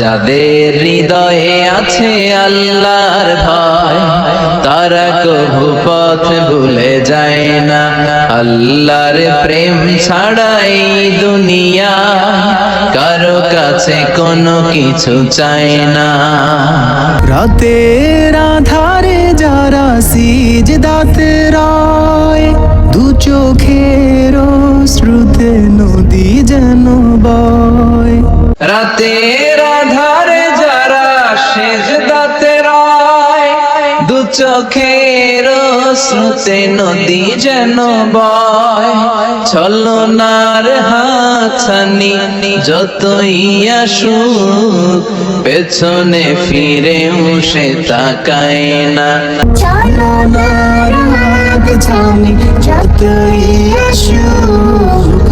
যাদের হৃদয়ে আছে আল্লাহর ভয় তারা কভু পথ ভুলে যায় না। আল্লাহর প্রেম ছাড়াই দুনিয়া কারও কাছে কোনো কিছু চায় না। রাতের আধারে যারা সিজ দাতে রায় দু চোখের শ্রুতে নদী যেন বয়। রাতের চোখের শ্রুতে নদী যেন বয়, ছলনার হাতছানি যতই আসুক, পেছনে ফিরে সে তাকায় না। চলো না রাত জানি যতই আসুক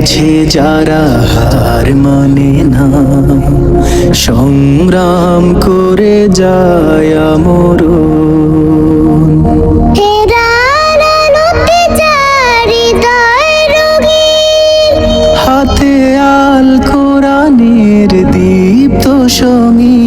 কাছে যারা হার মানে না। সংগ্রাম করে যায় রঙিন, হাতে আল কোরআনের দীপ্ত সমীন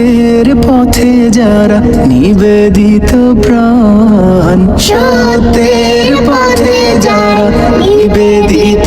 সত্যের পথে যারা নিবেদিত প্রাণ সত্যের পথে যারা নিবেদিত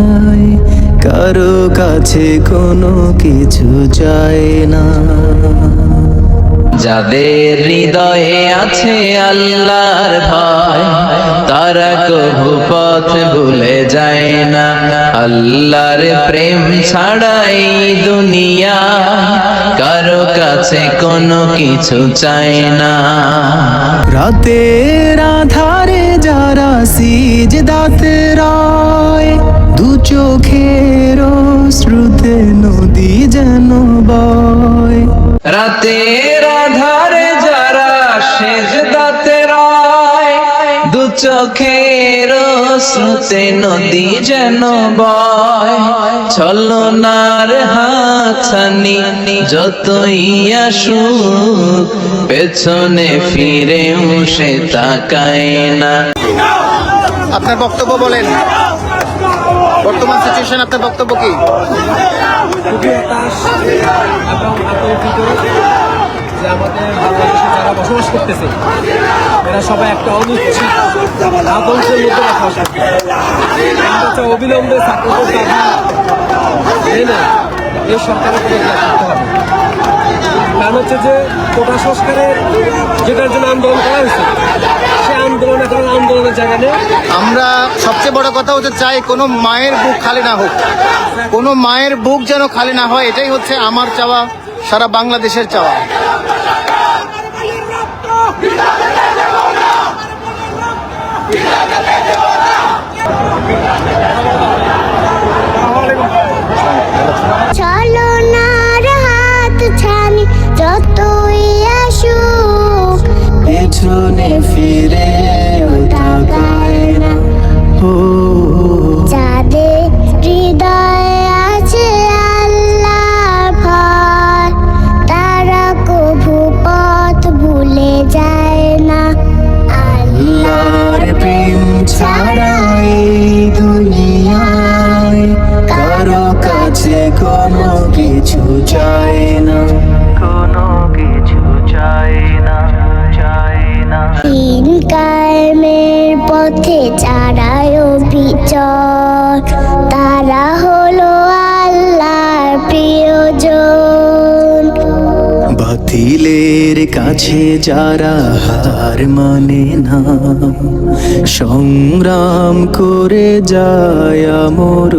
কারও কাছে কোনো কিছু চায় না। যাদের হৃদয়ে আছে আল্লাহর ভয় তারা কভু পথ ভুলে যায় না। আল্লাহর প্রেম ছাড়াই দুনিয়া কারও কাছে কোনো কিছু চায় না। রাতের আধারে যারা সিজ দাতে রায় দু চোখের রাতের আধারে যারা সেজদাতে রায় দু চোখের শ্রুতে নদী যেন বয়। ছলনার হাতছানি যতই আসুক, পেছনে ফিরেও সে তাকায় না। আপনার বক্তব্য বলেন। বর্তমান সিচুয়েশন আপনার বক্তব্য কি? আমাদের বাংলাদেশে বসবাস করতেছে, এরা সবাই একটা মধ্যে এই কারণ হচ্ছে যে কোটা সংস্কারের যেটার জন্য আন্দোলন করা হয়েছে আমরা সবচেয়ে বড় কথা হচ্ছে চাই কোনো মায়ের বুক খালি না হোক। কোনো মায়ের বুক যেন খালি না হয় এটাই হচ্ছে আমার চাওয়া সারা বাংলাদেশের চাওয়া। ছলনার হাত ছানি যতই আসুক। পেছনে ফিরে চারায় বিচর তারা হলো আল্লাহর প্রিয়জন। বাতিলের কাছে যারা হার মানে না, সংগ্রাম করে যায় আমর